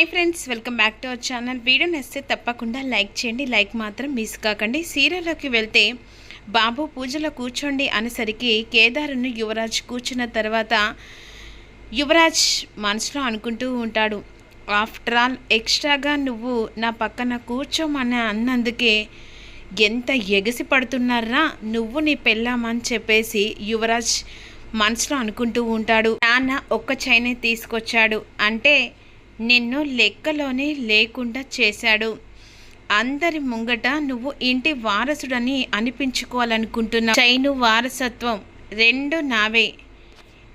Hi friends welcome back to our channel video నచ్చితే తప్పకుండా like చేయండి. లైక్ మాత్రం మిస్ కాకండి. సీరియల్లోకి వెళ్తే బాబు పూజలో కూర్చోండి అనేసరికి కేదారును యువరాజ్ కూర్చున్న తర్వాత యువరాజ్ మనసులో అనుకుంటూ ఉంటాడు. ఆఫ్టర్ ఆల్ ఎక్స్ట్రాగా నువ్వు నా పక్కన కూర్చోమని అన్నందుకే ఎంత ఎగసి పడుతున్నారా? నువ్వు నీ పెళ్ళామని చెప్పేసి యువరాజ్ మనసులో అనుకుంటూ ఉంటాడు. నాన్న ఒక్క చైనే తీసుకొచ్చాడు. అంటే నిన్ను లెక్కలోనే లేకుండా చేశాడు. అందరి ముంగట నువ్వు ఇంటి వారసుడని అనిపించుకోవాలనుకుంటున్నా చైను వారసత్వం రెండు నావే.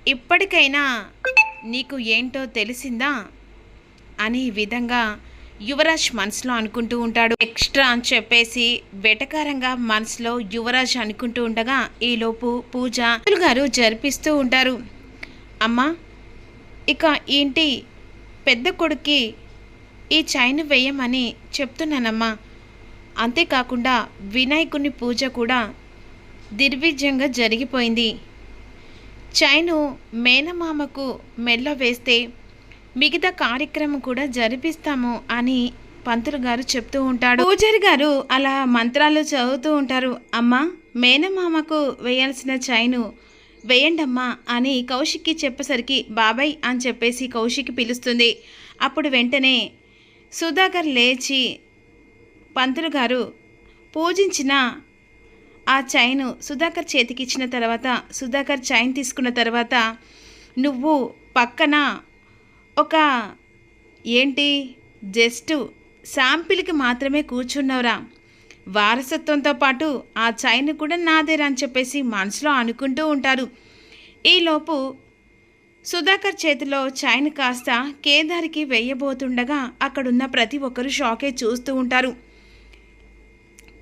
ఇప్పటికైనా నీకు ఏంటో తెలిసిందా? అని ఈ విధంగా యువరాజ్ మనసులో అనుకుంటూ ఉంటాడు. ఎక్స్ట్రా అని చెప్పేసి వెటకారంగా మనసులో యువరాజ్ అనుకుంటూ ఉండగా ఈలోపు పూజ గారు జరిపిస్తూ ఉంటారు. అమ్మా ఇక ఏంటి పెద్ద కొడుక్కి ఈ చైన్ వేయమని చెప్తున్నానమ్మా. అంతేకాకుండా వినాయకుని పూజ కూడా దిర్విజ్యంగా జరిగిపోయింది. చైను మేనమామకు మెల్ల వేస్తే మిగతా కార్యక్రమం కూడా జరిపిస్తాము అని పంతులు గారు చెప్తూ ఉంటాడు. పూజారి గారు అలా మంత్రాలు చదువుతూ ఉంటారు. అమ్మా మేనమామకు వేయాల్సిన చైను వేయండమ్మా అని కౌశిక్కి చెప్పేసరికి బాబాయ్ అని చెప్పేసి కౌశిక్ పిలుస్తుంది. అప్పుడు వెంటనే సుధాకర్ లేచి పంతులు గారు పూజించిన ఆ చైను సుధాకర్ చేతికి ఇచ్చిన తర్వాత సుధాకర్ చైన్ తీసుకున్న తర్వాత నువ్వు పక్కన ఒక ఏంటి జస్ట్ శాంపిల్కి మాత్రమే కూర్చున్నావురా. వారసత్వంతో పాటు ఆ చైన్ కూడా నాదేరా అని చెప్పేసి మనసులో అనుకుంటూ ఉంటారు. ఈలోపు సుధాకర్ చేతిలో చైన్ కాస్త కేదార్కి వేయబోతుండగా అక్కడున్న ప్రతి ఒక్కరూ షాకే చూస్తూ ఉంటారు.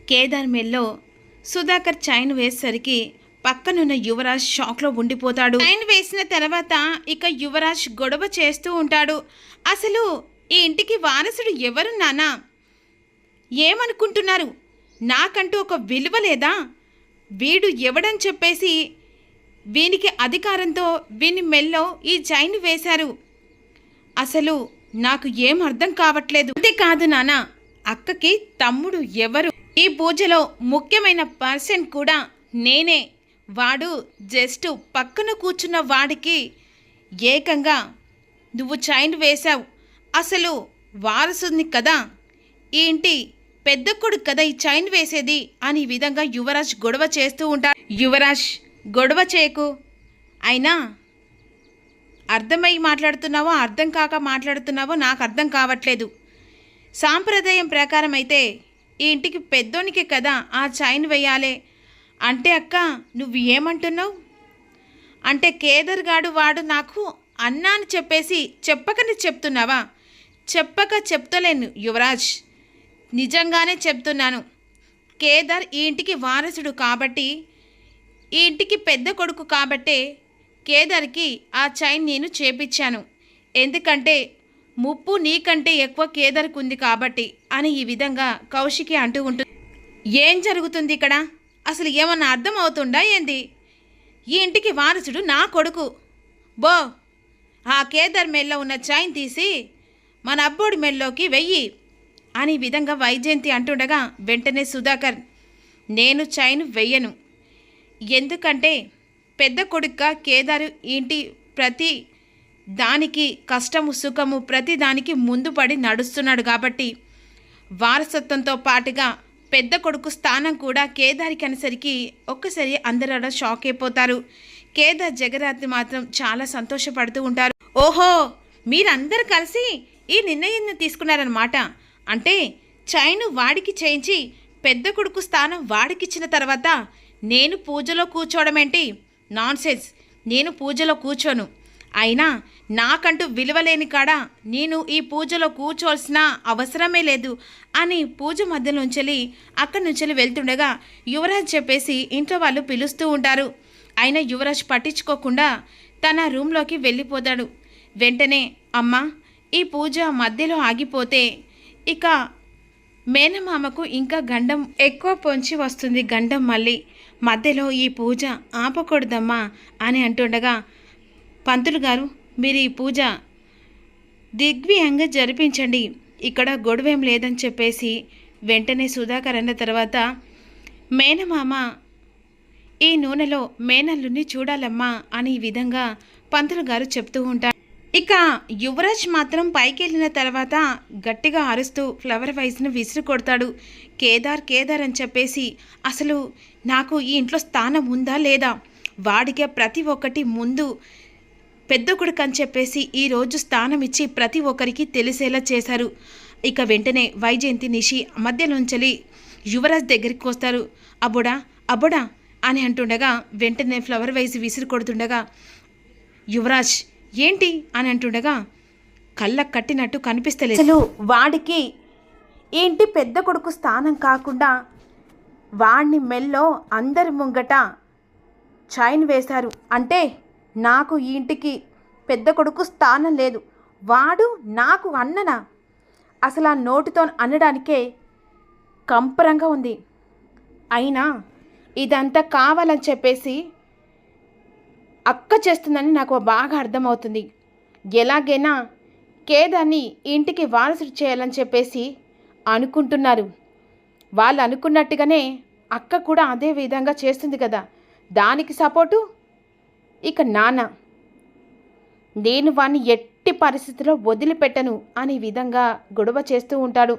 కేదార్ మెల్లో సుధాకర్ చైన్ వేసేసరికి పక్కనున్న యువరాజ్ షాక్లో ఉండిపోతాడు. చైన్ వేసిన తర్వాత ఇక యువరాజ్ గొడవ చేస్తూ ఉంటాడు. అసలు ఈ ఇంటికి వారసుడు ఎవరు నానా? ఏమనుకుంటున్నారు? నాకంటూ ఒక విలువ లేదా? వీడు ఎవడని చెప్పేసి వీనికి అధికారంతో వీని మెల్లో ఈ చైన్ వేశారు. అసలు నాకు ఏం అర్థం కావట్లేదు. అంతేకాదు నాన్న అక్కకి తమ్ముడు ఎవరు? ఈ పూజలో ముఖ్యమైన పర్సన్ కూడా నేనే. వాడు జస్ట్ పక్కన కూర్చున్న వాడికి ఏకంగా నువ్వు చైన్ వేశావు. అసలు వారసుని కదా. ఏంటి పెద్ద కొడుకు కదా ఈ చైన్ వేసేది? అని ఈ విధంగా యువరాజ్ గొడవ చేస్తూ ఉంటాడు యువరాజ్ గొడవ చేయకు. అయినా అర్థమై మాట్లాడుతున్నావో అర్థం కాక మాట్లాడుతున్నావో నాకు అర్థం కావట్లేదు. సాంప్రదాయం ప్రకారం అయితే ఈ ఇంటికి పెద్దోనికి కదా ఆ చైన్ వేయాలి. అంటే అక్క నువ్వు ఏమంటున్నావు? అంటే కేదర్ గాడు వాడు నాకు అన్నా అని చెప్పేసి చెప్పకని చెప్తున్నావా? చెప్పక చెప్తలేను యువరాజ్. నిజంగానే చెప్తున్నాను. కేదార్ ఈ ఇంటికి వారసుడు కాబట్టి ఈ ఇంటికి పెద్ద కొడుకు కాబట్టే కేదార్కి ఆ చైన్ నేను చేపించాను ఎందుకంటే ముప్పు నీకంటే ఎక్కువ కేదార్కి ఉంది కాబట్టి అని ఈ విధంగా కౌశికి అంటూ ఉంటుంది. ఏం జరుగుతుంది ఇక్కడ? అసలు ఏమన్నా అర్థమవుతుందా ఏంది? ఈ ఇంటికి వారసుడు నా కొడుకు. బో ఆ కేదార్ మెల్లో ఉన్న చైన్ తీసి మన అబ్బోడి మెల్లోకి వెయ్యి. అని విధంగా వైజయంతి అంటుండగా వెంటనే సుధాకర్ నేను చైన్ వెయ్యను ఎందుకంటే పెద్ద కొడుక్క కేదారు ఇంటి ప్రతి దానికి కష్టము సుఖము ప్రతి దానికి ముందు పడి నడుస్తున్నాడు కాబట్టి వారసత్వంతో పాటుగా పెద్ద కొడుకు స్థానం కూడా కేదారికి అనేసరికి ఒక్కసారి అందరూ అలా షాక్ అయిపోతారు. కేదార్ జగరాత్రి మాత్రం చాలా సంతోషపడుతూ ఉంటారు. ఓహో మీరందరూ కలిసి ఈ నిర్ణయాన్ని తీసుకున్నారనమాట అంటే చైను వాడికి చేయించి పెద్ద కొడుకు స్థానం వాడికిచ్చిన తర్వాత నేను పూజలో కూర్చోవడమేంటి? నాన్సెన్స్ నేను పూజలో కూర్చోను. అయినా నాకంటూ విలువలేని కాడ నేను ఈ పూజలో కూర్చోవలసిన అవసరమే లేదు అని పూజ మధ్యలోంచెలి అక్కడి నుంచి వెళ్తుండగా యువరాజ్ చెప్పేసి ఇంట్లో వాళ్ళు పిలుస్తూ ఉంటారు. అయినా యువరాజ్ పట్టించుకోకుండా తన రూమ్లోకి వెళ్ళిపోతాడు. వెంటనే అమ్మ ఈ పూజ మధ్యలో ఆగిపోతే ఇక మేనమామకు ఇంకా గండం ఎక్కువ పొంచి వస్తుంది గండం మళ్ళీ. మధ్యలో ఈ పూజ ఆపకూడదమ్మా అని అంటుండగా పంతులు గారు మీరు ఈ పూజ దిగ్వ్యంగా జరిపించండి. ఇక్కడ గొడవేం లేదని చెప్పేసి వెంటనే సుధాకర్ అన్న తర్వాత మేనమామ ఈ నూనెలో మేనల్లుని చూడాలమ్మా అని ఈ విధంగా పంతులు గారు చెప్తూ ఉంటారు. ఇక యువరాజ్ మాత్రం పైకి వెళ్ళిన తర్వాత గట్టిగా అరుస్తూ ఫ్లవర్ వైజ్ను విసిరి కొడతాడు. కేదార్ కేదార్ అని చెప్పేసి అసలు నాకు ఈ ఇంట్లో స్థానం ఉందా లేదా? వాడికే ప్రతి ఒక్కటి ముందు పెద్ద కొడుకు అని చెప్పేసి ఈరోజు స్థానం ఇచ్చి ప్రతి ఒక్కరికి తెలిసేలా చేశారు. ఇక వెంటనే వైజయంతి నిషి మధ్యలోంచలి యువరాజ్ దగ్గరికి వస్తారు. అబుడా అబుడా అని అంటుండగా వెంటనే ఫ్లవర్ వైజ్ విసిరి కొడుతుండగా యువరాజ్ ఏంటి అని అంటుండగా కళ్ళకు కట్టినట్టు కనిపిస్తలేదు. అసలు వాడికి ఏంటి పెద్ద కొడుకు స్థానం కాకుండా వాడిని మెల్లో అందరి ముంగట చైన్ వేశారు. అంటే నాకు ఈ ఇంటికి పెద్ద కొడుకు స్థానం లేదు. వాడు నాకు అన్ననా. అసలు ఆ నోటితో అనడానికే కంపరంగా ఉంది. అయినా ఇదంతా కావాలని చెప్పేసి అక్క చేస్తుందని నాకు బాగా అర్థమవుతుంది. ఎలాగైనా కేదాన్ని ఇంటికి వారసుడు చేయాలని చెప్పేసి అనుకుంటున్నారు. వాళ్ళు అనుకున్నట్టుగానే అక్క కూడా అదే విధంగా చేస్తుంది కదా. దానికి సపోర్టు ఇక నాన్న. నేను వాణ్ణి ఎట్టి పరిస్థితిలో వదిలిపెట్టను అనే విధంగా గొడవ చేస్తూ ఉంటాడు.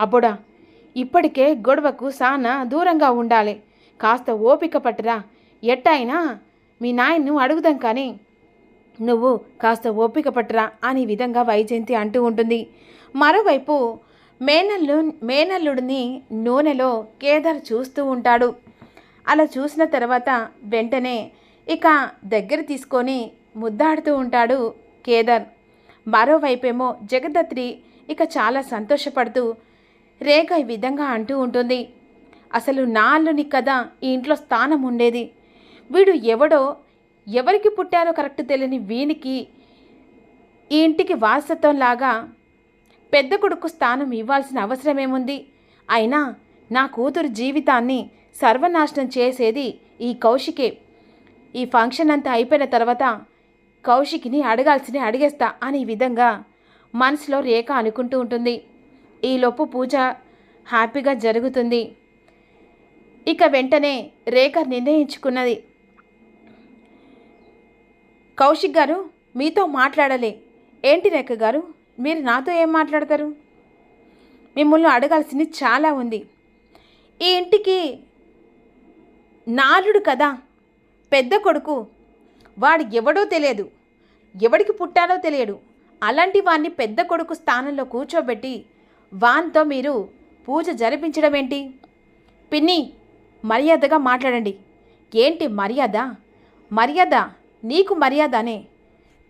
అబ్బోడా ఇప్పటికే గొడవకు సానా దూరంగా ఉండాలి. కాస్త ఓపిక పట్టరా. ఎట్టయినా మీ నాయన్ను అడుగుదాం కానీ నువ్వు కాస్త ఓపిక పట్టరా అని విధంగా వైజయంతి అంటూ ఉంటుంది. మరోవైపు మేనల్లు మేనల్లుడిని నూనెలో కేదార్ చూస్తూ ఉంటాడు. అలా చూసిన తర్వాత వెంటనే ఇక దగ్గర తీసుకొని ముద్దాడుతూ ఉంటాడు కేదార్. మరోవైపేమో జగదత్రి ఇక చాలా సంతోషపడుతూ రేఖ ఈ విధంగా అంటూ ఉంటుంది. అసలు నాల్లుని కదా ఈ ఇంట్లో స్థానం ఉండేది. వీడు ఎవడో ఎవరికి పుట్టారో కరెక్ట్ తెలియని వీనికి ఈ ఇంటికి వారసత్వం లాగా పెద్ద కొడుకు స్థానం ఇవ్వాల్సిన అవసరమేముంది? అయినా నా కూతురు జీవితాన్ని సర్వనాశనం చేసేది ఈ కౌశికే. ఈ ఫంక్షన్ అంతా అయిపోయిన తర్వాత కౌశికిని అడగాల్సిన అడిగేస్తా అని విధంగా మనసులో రేఖ అనుకుంటూ ఉంటుంది. ఈలోపు పూజ హ్యాపీగా జరుగుతుంది. ఇక వెంటనే రేఖ నిర్ణయించుకున్నది కౌశిక్ గారు మీతో మాట్లాడలే. ఏంటి రేఖ గారు? మీరు నాతో ఏం మాట్లాడతారు? మిమ్మల్ని అడగాల్సింది చాలా ఉంది. ఈ ఇంటికి నాలుడు కదా? పెద్ద కొడుకు. వాడు ఎవడో తెలియదు. ఎవడికి పుట్టాడో తెలియడు. అలాంటి వాణ్ణి పెద్ద కొడుకు స్థానంలో కూర్చోబెట్టి వాన్తో మీరు పూజ జరిపించడం ఏంటి? పిన్ని మర్యాదగా మాట్లాడండి. ఏంటి మర్యాద? మర్యాద నీకు మర్యాదనే.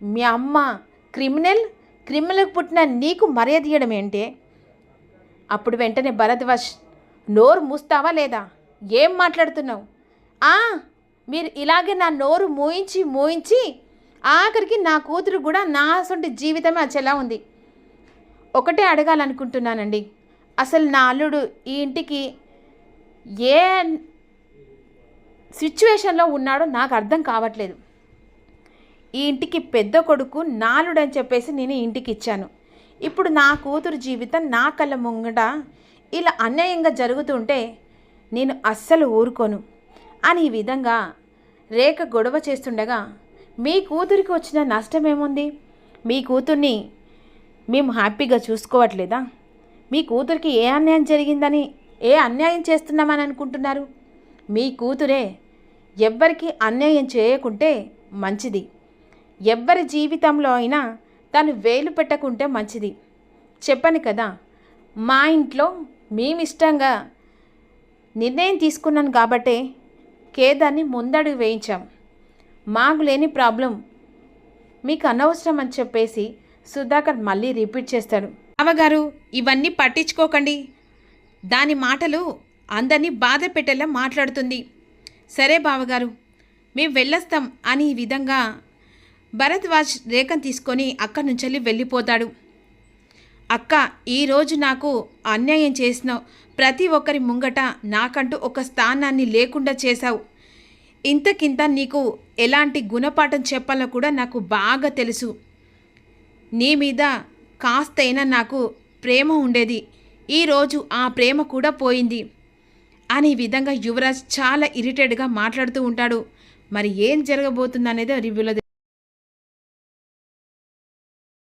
మీ అమ్మ క్రిమినల్ క్రిమినల్కి పుట్టిన నీకు మర్యాద ఇవ్వడం ఏంటే? అప్పుడు వెంటనే భరద్వాజ్ నోరు మూస్తావా లేదా? ఏం మాట్లాడుతున్నావు? ఆ మీరు ఇలాగే నా నోరు మూయించి మూయించి ఆఖరికి నా కూతురు కూడా నా అసంటి జీవితమే అచ్చేలా ఉంది. ఒకటే అడగాలనుకుంటున్నానండి. అసలు నా అల్లుడు ఈ ఇంటికి ఏ సిచ్యువేషన్లో ఉన్నాడో నాకు అర్థం కావట్లేదు. ఈ ఇంటికి పెద్ద కొడుకు నాలుడు అని చెప్పేసి నేను ఇంటికి ఇచ్చాను ఇప్పుడు నా కూతురు జీవితం నా కళ్ళ ముంగట ఇలా అన్యాయంగా జరుగుతుంటే నేను అస్సలు ఊరుకోను. అని ఈ విధంగా రేఖ గొడవ చేస్తుండగా మీ కూతురికి వచ్చిన నష్టం ఏముంది మీ కూతుర్ని మేము హ్యాపీగా చూసుకోవట్లేదా? మీ కూతురికి ఏ అన్యాయం జరిగిందని ఏ అన్యాయం చేస్తున్నామని అనుకుంటున్నారు? మీ కూతురే ఎవ్వరికీ అన్యాయం చేయకుంటే మంచిది. ఎవ్వరి జీవితంలో అయినా తను వేలు పెట్టకుంటే మంచిది. చెప్పను కదా మా ఇంట్లో మేమిష్టంగా నిర్ణయం తీసుకున్నాను కాబట్టే కేదాన్ని ముందడుగు వేయించాం. మాకు లేని ప్రాబ్లం మీకు అనవసరం అని చెప్పేసి సుధాకర్ మళ్ళీ రిపీట్ చేస్తాడు. అవగారు ఇవన్నీ పట్టించుకోకండి. దాని మాటలు అందరినీ బాధ పెట్టేలా మాట్లాడుతుంది. సరే బావగారు మేము వెళ్ళొస్తాం అని ఈ విధంగా భరద్వాజ్ రేఖను తీసుకొని అక్కడి నుంచి వెళ్ళిపోతాడు. అక్క ఈరోజు నాకు అన్యాయం చేసినావు. ప్రతి ఒక్కరి ముంగట నాకంటూ ఒక స్థానాన్ని లేకుండా చేశావు. ఇంతకింత నీకు ఎలాంటి గుణపాఠం చెప్పాలో కూడా నాకు బాగా తెలుసు. నీ మీద కాస్తైనా నాకు ప్రేమ ఉండేది. ఈరోజు ఆ ప్రేమ కూడా పోయింది. అని విధంగా యువరాజ్ చాలా ఇరిటేట్గా మాట్లాడుతూ ఉంటాడు. మరి ఏం జరగబోతుందనేది రివ్యూలో